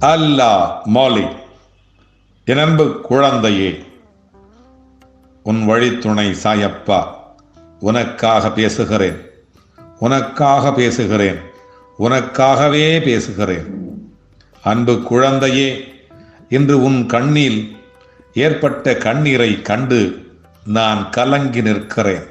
அல்லா மாலி என் அன்பு குழந்தையே உன் வழித்துணை சாயப்பா உனக்காக பேசுகிறேன் உனக்காக பேசுகிறேன் உனக்காகவே பேசுகிறேன். அன்பு குழந்தையே இன்று உன் கண்ணில் ஏற்பட்ட கண்ணீரை கண்டு நான் கலங்கி நிற்கிறேன்.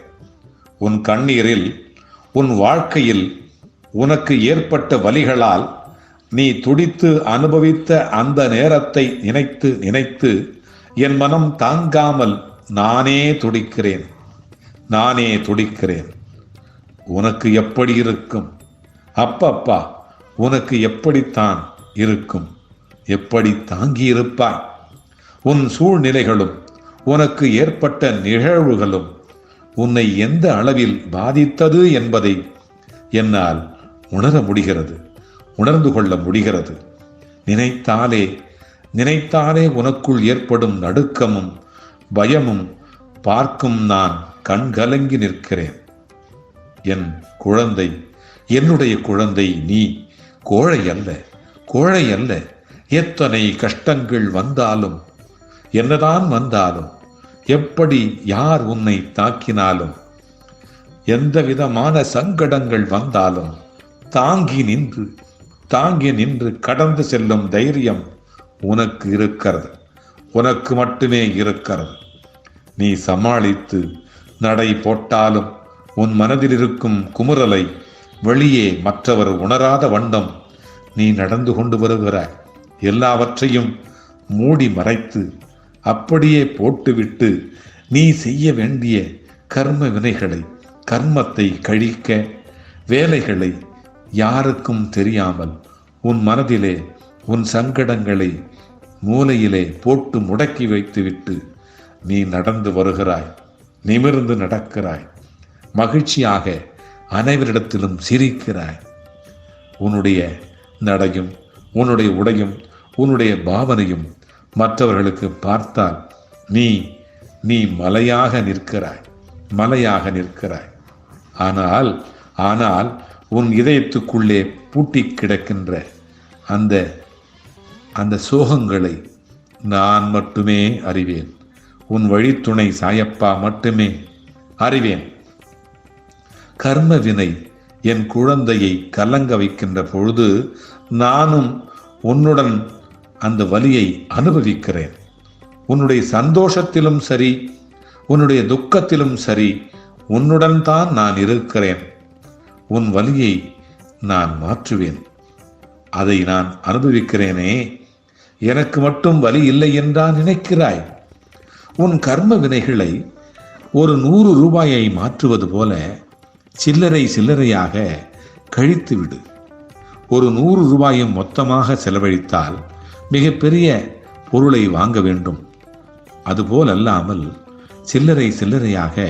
உன் கண்ணீரில் உன் வாழ்க்கையில் உனக்கு ஏற்பட்ட வலிகளால் நீ துடித்து அனுபவித்த அந்த நேரத்தை நினைத்து நினைத்து என் மனம் தாங்காமல் நானே துடிக்கிறேன். நானே துடிக்கிறேன். உனக்கு எப்படி இருக்கும்? அப்பப்பா உனக்கு எப்படித்தான் இருக்கும்? எப்படி தாங்கியிருப்பாய்? உன் சூழ்நிலைகளும் உனக்கு ஏற்பட்ட நிகழ்வுகளும் உன்னை எந்த அளவில் பாதித்தது என்பதை என்னால் உணர முடிகிறது. உணர்ந்து கொள்ள முடிகிறது. நினைத்தாலே நினைத்தாலே உனக்குள் ஏற்படும் நடுக்கமும் பயமும் பார்க்கும் நான் கண்கலங்கி நிற்கிறேன். என் குழந்தை என்னுடைய குழந்தை நீ கோழை அல்ல கோழை அல்ல. எத்தனை கஷ்டங்கள் வந்தாலும் என்னதான் வந்தாலும் எப்படி யார் உன்னை தாக்கினாலும் எந்த விதமான சங்கடங்கள் வந்தாலும் தாங்கி நின்று தாங்கி நின்று கடந்து செல்லும் தைரியம் உனக்கு இருக்கிறது. உனக்கு மட்டுமே இருக்கிறது. நீ சமாளித்து நடை போட்டாலும் உன் மனதில் இருக்கும் குமுறலை வெளியே மற்றவர் உணராத வண்ணம் நீ நடந்து கொண்டு வருகிற எல்லாவற்றையும் மூடி மறைத்து அப்படியே போட்டுவிட்டு நீ செய்ய வேண்டிய கர்ம வினைகளை கர்மத்தை கழிக்க வேலைகளை யாருக்கும் தெரியாமல் உன் மனதிலே உன் சங்கடங்களை மூலையிலே போட்டு முடக்கி வைத்துவிட்டு நீ நடந்து வருகிறாய் நிமிர்ந்து நடக்கிறாய் மகிழ்ச்சியாக அனைவரிடத்திலும் சிரிக்கிறாய். உன்னுடைய நடையும் உன்னுடைய உடையும் உன்னுடைய பாவனையும் மற்றவர்களுக்கு பார்த்தால் நீ நீ மலையாக நிற்கிறாய் மலையாக நிற்கிறாய். ஆனால் ஆனால் உன் இதயத்துக்குள்ளே பூட்டி கிடக்கின்ற அந்த அந்த சோகங்களை நான் மட்டுமே அறிவேன். உன் வழித்துணை சாயப்பா மட்டுமே அறிவேன். கர்ம வினை என் குழந்தையை கலங்க வைக்கின்ற பொழுது நானும் உன்னுடன் அந்த வலியை அனுபவிக்கிறேன். உன்னுடைய சந்தோஷத்திலும் சரி உன்னுடைய துக்கத்திலும் சரி உன்னுடன் தான் நான் இருக்கிறேன். உன் வலியை நான் மாற்றுவேன். அதை நான் அனுபவிக்கிறேனே. எனக்கு மட்டும் வலி இல்லை என்றா நினைக்கிறாய். உன் கர்ம வினைகளை ஒரு நூறு ரூபாயை மாற்றுவது போல சில்லறை சில்லறையாக கழித்து விடு ஒரு நூறு ரூபாயும் மொத்தமாக செலவழித்தால் மிகப்பெரிய பொருளை வாங்க வேண்டும். அதுபோல் அல்லாமல் சில்லறை சில்லறையாக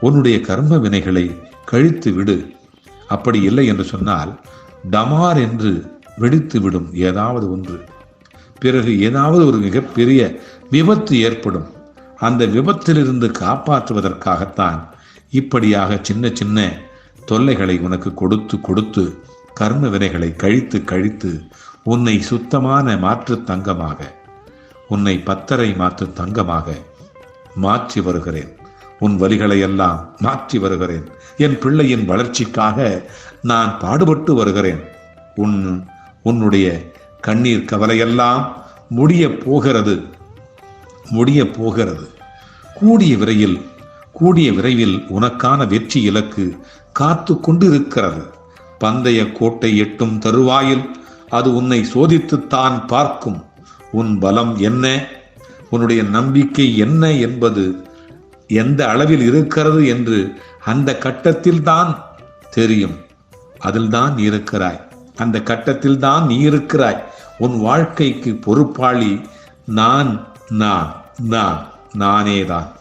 உன்னுடைய கர்ம வினைகளை கழித்து விடு அப்படி இல்லை என்று சொன்னால் டமார் என்று வெடித்து விடும் ஏதாவது ஒன்று. பிறகு ஏதாவது ஒரு மிகப்பெரிய விபத்து ஏற்படும். அந்த விபத்திலிருந்து காப்பாற்றுவதற்காகத்தான் இப்படியாக சின்ன சின்ன தொல்லைகளை உனக்கு கொடுத்து கொடுத்து கர்ம வினைகளை கழித்து கழித்து உன்னை சுத்தமான மாற்று தங்கமாக உன்னை பத்தரை மாற்று தங்கமாக மாற்றி வருகிறேன். உன் வலிகளை எல்லாம் மாற்றி வருகிறேன். என் பிள்ளையின் வளர்ச்சிக்காக நான் பாடுபட்டு வருகிறேன். உன் உன்னுடைய கண்ணீர் கவலையெல்லாம் முடிய போகிறது. முடிய போகிறது. கூடிய விரைவில் கூடிய விரைவில் உனக்கான வெற்றி இலக்கு காத்து கொண்டிருக்கிறது. பந்தய கோட்டை எட்டும் தருவாயில் அது உன்னை சோதித்துத்தான் பார்க்கும். உன் பலம் என்ன? உன்னுடைய நம்பிக்கை என்ன என்பது எந்த அளவில் இருக்கிறது என்று அந்த கட்டத்தில் தான் தெரியும். அதில் தான் இருக்கிறாய். அந்த கட்டத்தில் தான் நீ இருக்கிறாய். உன் வாழ்க்கைக்கு பொறுப்பாளி நான் நான் நான் நானே தான்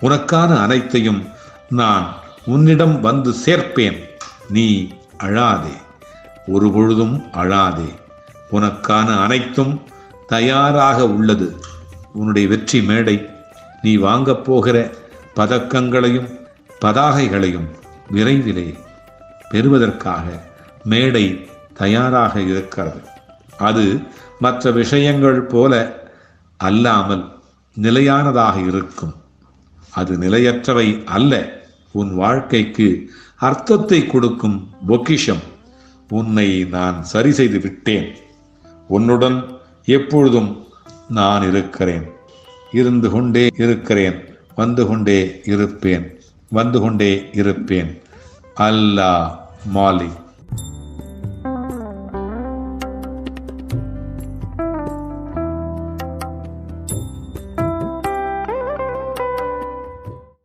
உனக்கான அனைத்தையும் நான் உன்னிடம் வந்து சேர்ப்பேன். நீ அழாதே. ஒரு பொழுதும் அழாதே. உனக்கான அனைத்தும் தயாராக உள்ளது. உன்னுடைய வெற்றி மேடை நீ வாங்கப் போகிற பதக்கங்களையும் பதாகைகளையும் விரைவிலே பெறுவதற்காக மேடை தயாராக இருக்கிறது. அது மற்ற விஷயங்கள் போல அல்லாமல் நிலையானதாக இருக்கும். அது நிலையற்றவை அல்ல. உன் வாழ்க்கைக்கு அர்த்தத்தை கொடுக்கும் பொக்கிஷம். உன்னை நான் சரி செய்து விட்டேன். உன்னுடன் எப்பொழுதும் நான் இருக்கிறேன். இருந்து கொண்டே இருக்கிறேன். வந்து கொண்டே இருப்பேன் வந்து கொண்டே இருப்பேன். அல்லா மாலிக்.